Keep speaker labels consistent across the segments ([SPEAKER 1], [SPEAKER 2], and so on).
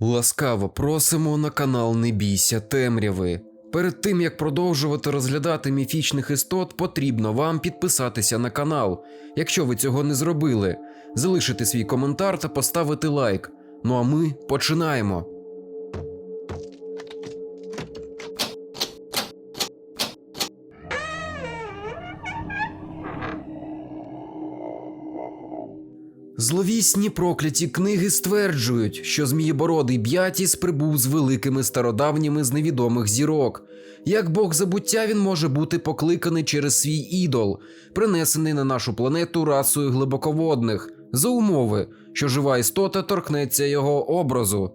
[SPEAKER 1] Ласкаво просимо на канал Не бійся темряви. Перед тим як продовжувати розглядати міфічних істот, потрібно вам підписатися на канал, якщо ви цього не зробили, залишити свій коментар та поставити лайк. Ну а ми починаємо. Зловісні прокляті книги стверджують, що Змієбородий Б'ятіс прибув з великими стародавніми з невідомих зірок. Як Бог забуття він може бути покликаний через свій ідол, принесений на нашу планету расою глибоководних, за умови, що жива істота торкнеться його образу.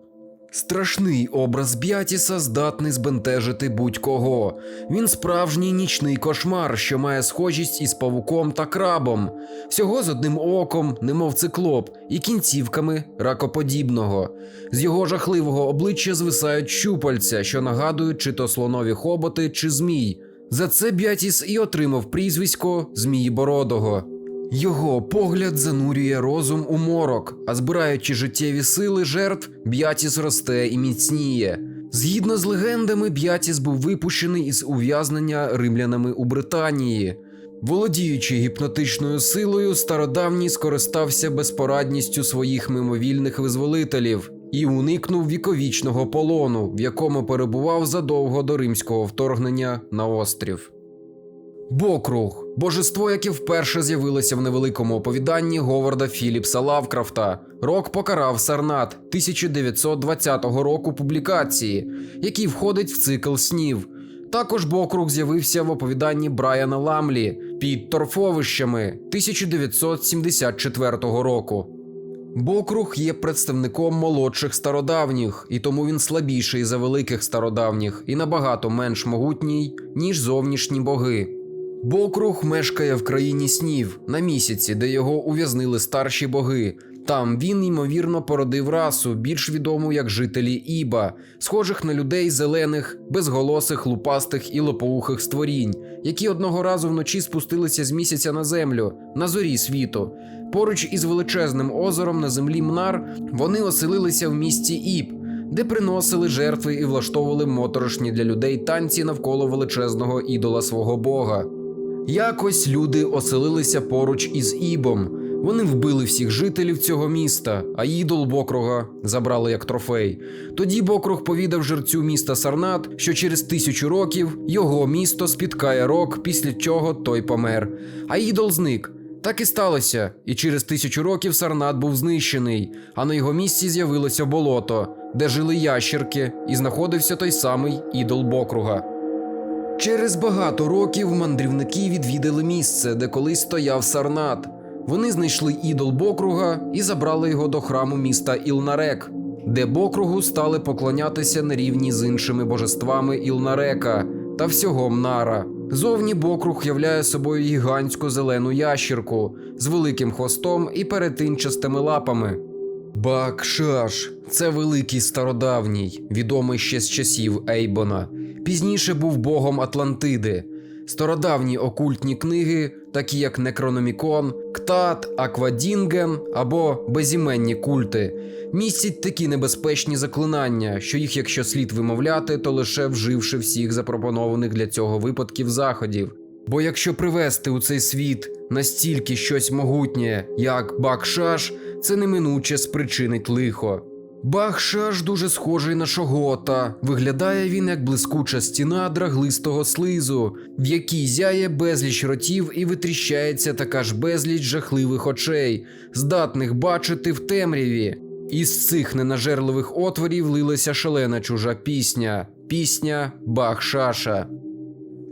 [SPEAKER 1] Страшний образ Б'ятіса здатний збентежити будь-кого. Він справжній нічний кошмар, що має схожість із павуком та крабом, всього з одним оком, немов циклоп, і кінцівками ракоподібного. З його жахливого обличчя звисають щупальця, що нагадують чи то слонові хоботи, чи змій. За це Б'ятіс і отримав прізвисько Зміїбородого. Його погляд занурює розум у морок, а збираючи життєві сили жертв, Б'ятіс росте і міцніє. Згідно з легендами, Б'ятіс був випущений із ув'язнення римлянами у Британії. Володіючи гіпнотичною силою, стародавній скористався безпорадністю своїх мимовільних визволителів і уникнув віковічного полону, в якому перебував задовго до римського вторгнення на острів. Бокруг божество, яке вперше з'явилося в невеликому оповіданні Говарда Філіпса Лавкрафта. Рок покарав Сарнат 1920 року публікації, який входить в цикл снів. Також Бокруг з'явився в оповіданні Брайана Ламлі під торфовищами 1974 року. Бокруг є представником молодших стародавніх, і тому він слабіший за великих стародавніх і набагато менш могутній, ніж зовнішні боги. Бокруг мешкає в країні снів на місяці, де його ув'язнили старші боги. Там він, ймовірно, породив расу, більш відому як жителі Іба, схожих на людей зелених, безголосих, лупастих і лопоухих створінь, які одного разу вночі спустилися з місяця на землю, на зорі світу. Поруч із величезним озером на землі Мнар вони оселилися в місті Іб, де приносили жертви і влаштовували моторошні для людей танці навколо величезного ідола свого бога. Якось люди оселилися поруч із Ібом. Вони вбили всіх жителів цього міста, а ідол Бокруга забрали як трофей. Тоді Бокруг повідав жерцю міста Сарнат, що через тисячу років його місто спіткає рок, після чого той помер. А ідол зник. Так і сталося, і через тисячу років Сарнат був знищений, а на його місці з'явилося болото, де жили ящерки, і знаходився той самий ідол Бокруга. Через багато років мандрівники відвідали місце, де колись стояв Сарнат. Вони знайшли ідол Бокруга і забрали його до храму міста Ілнарек, де Бокругу стали поклонятися на рівні з іншими божествами Ілнарека та всього Мнара. Зовні Бокруг являє собою гігантську зелену ящірку з великим хвостом і перетинчастими лапами. Бакшаш це великий стародавній, відомий ще з часів Ейбона. Пізніше був богом Атлантиди. Стародавні окультні книги, такі як Некрономікон, Ктат, Аквадінген або безіменні культи, містять такі небезпечні заклинання, що їх, якщо слід вимовляти, то лише вживши всіх запропонованих для цього випадків заходів. Бо якщо привести у цей світ настільки щось могутнє, як Бакшаш, це неминуче спричинить лихо. Бахшаш дуже схожий на шогота. Виглядає він як блискуча стіна драглистого слизу, в якій зяє безліч ротів і витріщається така ж безліч жахливих очей, здатних бачити в темряві. Із цих ненажерливих отворів лилася шалена чужа пісня пісня Бахшаша.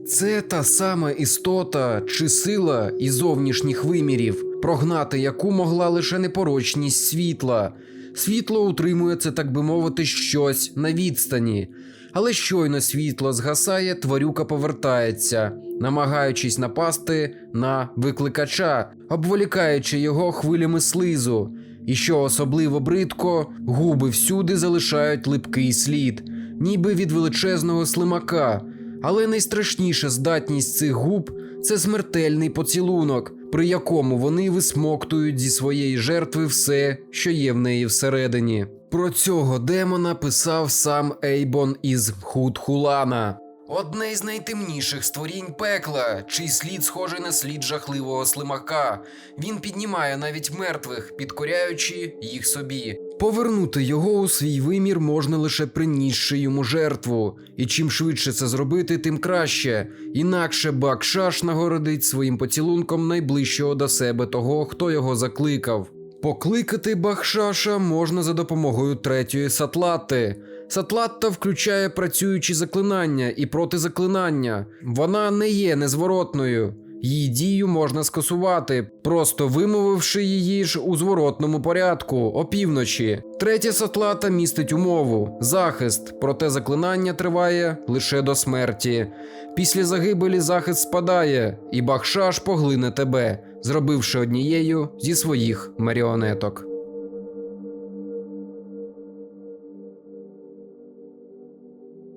[SPEAKER 1] Це та сама істота чи сила із зовнішніх вимірів, прогнати яку могла лише непорочність світла. Світло утримує це, так би мовити, щось на відстані. Але щойно світло згасає, тварюка повертається, намагаючись напасти на викликача, обволікаючи його хвилями слизу. І що особливо бридко, губи всюди залишають липкий слід, ніби від величезного слимака. Але найстрашніша здатність цих губ це смертельний поцілунок, при якому вони висмоктують зі своєї жертви все, що є в неї всередині. Про цього демона писав сам Ейбон із Худхулана. Одне із найтемніших створінь пекла, чий слід схожий на слід жахливого слимака. Він піднімає навіть мертвих, підкоряючи їх собі. Повернути його у свій вимір можна лише принісши йому жертву, і чим швидше це зробити, тим краще. Інакше Бакшаш нагородить своїм поцілунком найближчого до себе того, хто його закликав. Покликати Бахшаша можна за допомогою третьої сатлати. Сатлатта включає працюючі заклинання і протизаклинання. Вона не є незворотною. Її дію можна скасувати, просто вимовивши її ж у зворотному порядку опівночі. Третя сатлата містить умову захист, проте заклинання триває лише до смерті. Після загибелі захист спадає, і Бахшаш поглине тебе, зробивши однією зі своїх маріонеток.